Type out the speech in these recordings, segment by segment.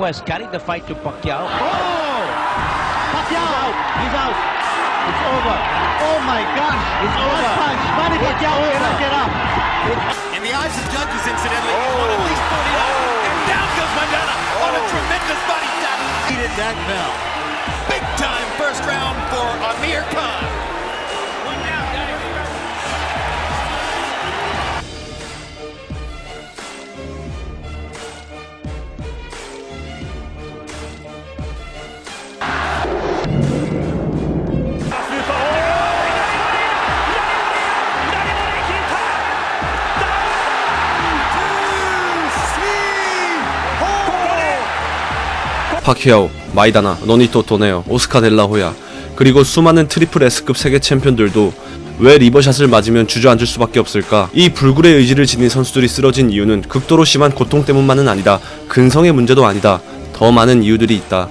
West carried the fight to Pacquiao. Oh! Pacquiao! He's out. It's over. Oh my gosh. It's over. punch. Manny Pacquiao cannot get up. In the eyes of judges, incidentally, he's won at least 40 out. And down goes Mandela on a oh. tremendous body shot. Needed that bell. Big time first round for Amir Khan. 파키아오, 마이다나, 노니토 도네오, 오스카 델라호야 그리고 수많은 트리플 S급 세계 챔피언들도 왜 리버샷을 맞으면 주저앉을 수밖에 없을까? 이 불굴의 의지를 지닌 선수들이 쓰러진 이유는 극도로 심한 고통 때문만은 아니다. 근성의 문제도 아니다. 더 많은 이유들이 있다.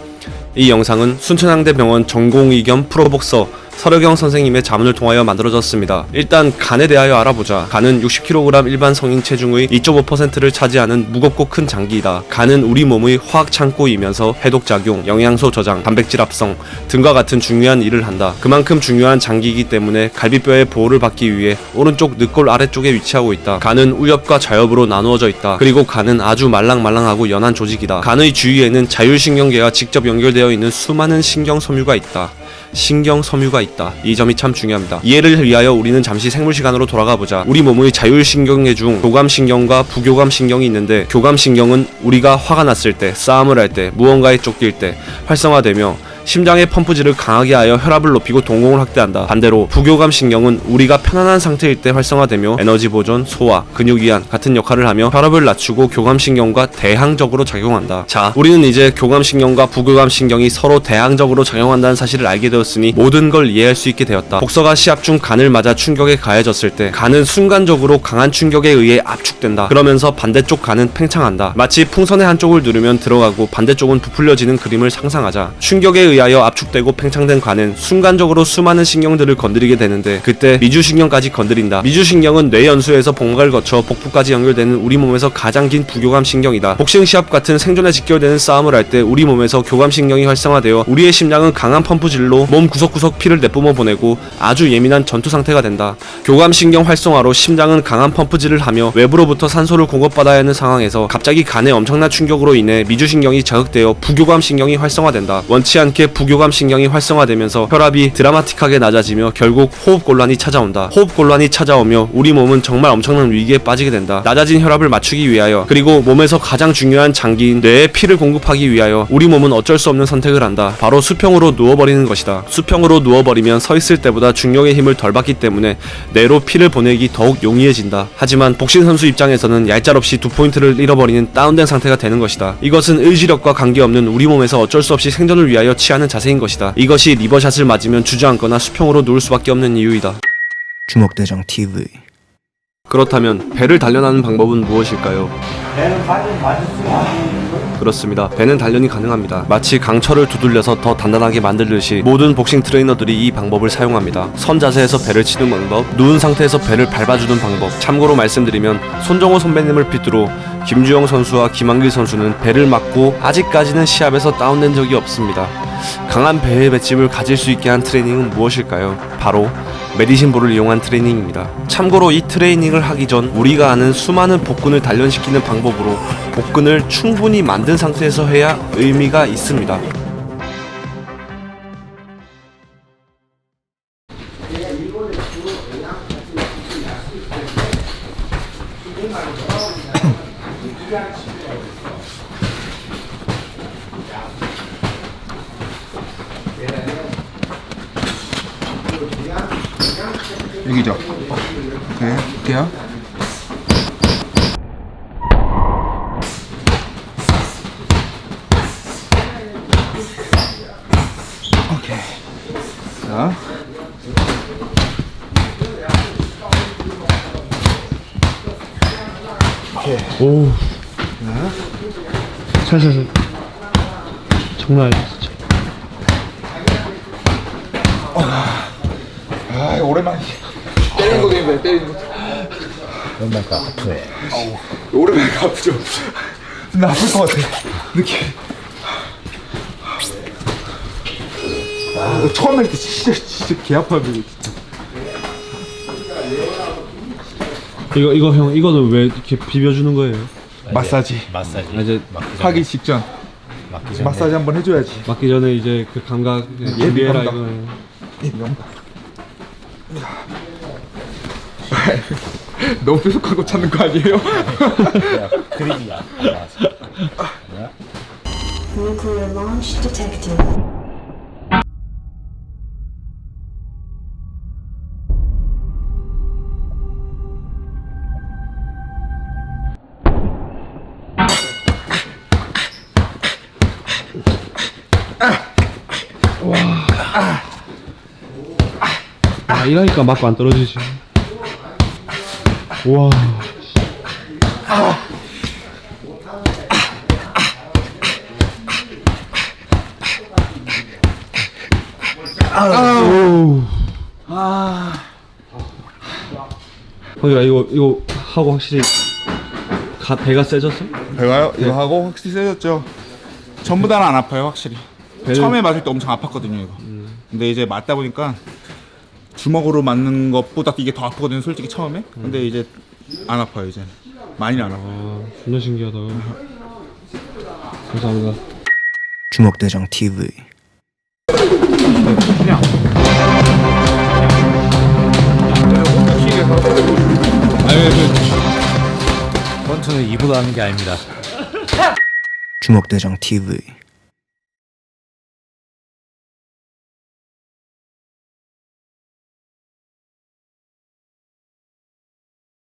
이 영상은 순천향대병원 전공의 겸 프로복서 서려경 선생님의 자문을 통하여 만들어졌습니다. 일단 간에 대하여 알아보자. 간은 60kg 일반 성인 체중의 2.5%를 차지하는 무겁고 큰 장기이다. 간은 우리 몸의 화학 창고이면서 해독 작용, 영양소 저장, 단백질 합성 등과 같은 중요한 일을 한다. 그만큼 중요한 장기이기 때문에 갈비뼈의 보호를 받기 위해 오른쪽 늑골 아래쪽에 위치하고 있다. 간은 우엽과 자엽으로 나누어져 있다. 그리고 간은 아주 말랑말랑하고 연한 조직이다. 간의 주위에는 자율신경계와 직접 연결되어 있는 수많은 신경 섬유가 있다. 신경 섬유가 있다. 이 점이 참 중요합니다. 이해를 위하여 우리는 잠시 생물 시간으로 돌아가 보자. 우리 몸의 자율신경계 중 교감신경과 부교감신경이 있는데 교감신경은 우리가 화가 났을 때, 싸움을 할 때, 무언가에 쫓길 때 활성화되며 심장의 펌프질을 강하게 하여 혈압을 높이고 동공을 확대한다. 반대로 부교감 신경은 우리가 편안한 상태일 때 활성화되며 에너지 보존, 소화, 근육 이완 같은 역할을 하며 혈압을 낮추고 교감 신경과 대항적으로 작용한다. 자, 우리는 이제 교감 신경과 부교감 신경이 서로 대항적으로 작용한다는 사실을 알게 되었으니 모든 걸 이해할 수 있게 되었다. 복서가 시합 중 간을 맞아 충격에 가해졌을 때 간은 순간적으로 강한 충격에 의해 압축된다. 그러면서 반대쪽 간은 팽창한다. 마치 풍선의 한쪽을 누르면 들어가고 반대쪽은 부풀려지는 그림을 상상하자. 충격에 의하여 압축되고 팽창된 관은 순간적으로 수많은 신경들을 건드리게 되는데 그때 미주신경까지 건드린다. 미주신경은 뇌 연수에서 봉각을 거쳐 복부까지 연결되는 우리 몸에서 가장 긴 부교감 신경이다. 복싱 시합 같은 생존에 직결되는 싸움을 할 때 우리 몸에서 교감 신경이 활성화되어 우리의 심장은 강한 펌프질로 몸 구석구석 피를 내뿜어 보내고 아주 예민한 전투 상태가 된다. 교감 신경 활성화로 심장은 강한 펌프질을 하며 외부로부터 산소를 공급받아야 하는 상황에서 갑자기 간의 엄청난 충격으로 인해 미주신경이 자극되어 부교감 신경이 활성화된다. 원치 않게 부교감 신경이 활성화되면서 혈압이 드라마틱하게 낮아지며 결국 호흡 곤란이 찾아온다. 호흡 곤란이 찾아오며 우리 몸은 정말 엄청난 위기에 빠지게 된다. 낮아진 혈압을 맞추기 위하여 그리고 몸에서 가장 중요한 장기인 뇌에 피를 공급하기 위하여 우리 몸은 어쩔 수 없는 선택을 한다. 바로 수평으로 누워버리는 것이다. 수평으로 누워버리면 서 있을 때보다 중력의 힘을 덜 받기 때문에 뇌로 피를 보내기 더욱 용이해진다. 하지만 복싱 선수 입장에서는 얄짤없이 두 포인트를 잃어버리는 다운된 상태가 되는 것이다. 이것은 의지력과 관계없는 우리 몸에서 어쩔 수 없이 생존을 위하여 취 하는 자세인 것이다. 이것이 리버샷을 맞으면 주저앉거나 수평으로 누울 수밖에 없는 이유이다. 주먹대장 TV 그렇다면 배를 단련하는 방법은 무엇일까요? 그렇습니다. 배는 단련이 가능합니다. 마치 강철을 두들려서 더 단단하게 만들듯이 모든 복싱 트레이너들이 이 방법을 사용합니다. 선 자세에서 배를 치는 방법, 누운 상태에서 배를 밟아주는 방법. 참고로 말씀드리면 손정호 선배님을 필두로 김주영 선수와 김한길 선수는 배를 맞고 아직까지는 시합에서 다운된 적이 없습니다. 강한 배의 맷집을 가질 수 있게 한 트레이닝은 무엇일까요? 바로 메디신볼을 이용한 트레이닝입니다. 참고로 이 트레이닝을 하기 전 우리가 아는 수많은 복근을 단련시키는 방법으로 복근을 충분히 만든 상태에서 해야 의미가 있습니다. 여기죠. 오케이 할게요? 오케이. 자. 오. 살살살. 장난 진짜. 아 오랜만에 때리는 거 되게 때리는 것도. 오랜만에 아프네. 오랜만에 아프죠. 나 아플 것 같아. 느낌. 아, 나 처음 할 때 진짜, 진짜 개 아파요, 이거 이거 형 이거는 왜 이렇게 비벼주는 거예요? 마사지. 마사지. 아, 이제 하기 직전. 마사지 한번 해줘야지. 맞기 전에 이제 그 감각 예비해라 이거. 명당. 너무 뾰족하고 찾는 거 아니에요? 그림이야. Nuclear launch detected. 아 이러니까 맞고 안 떨어지지. 와. 아우. 아. 형이야 이거 이거 하고 확실히 가, 배가 세졌어? 배가요? 이거 하고 확실히 세졌죠. 전보다는 안 아파요 확실히. 배는- 처음에 맞을 때 엄청 아팠거든요 이거. 근데 이제 맞다 보니까 주먹으로 맞는 것보다 이게 더 아프거든요 솔직히 처음에. 근데 이제 안 아파요 이제. 많이 안 아파요. 아 존나 신기하다. 감사합니다. 주먹대장 TV 권투는 입으로 하는 게 아닙니다. 주먹대장 TV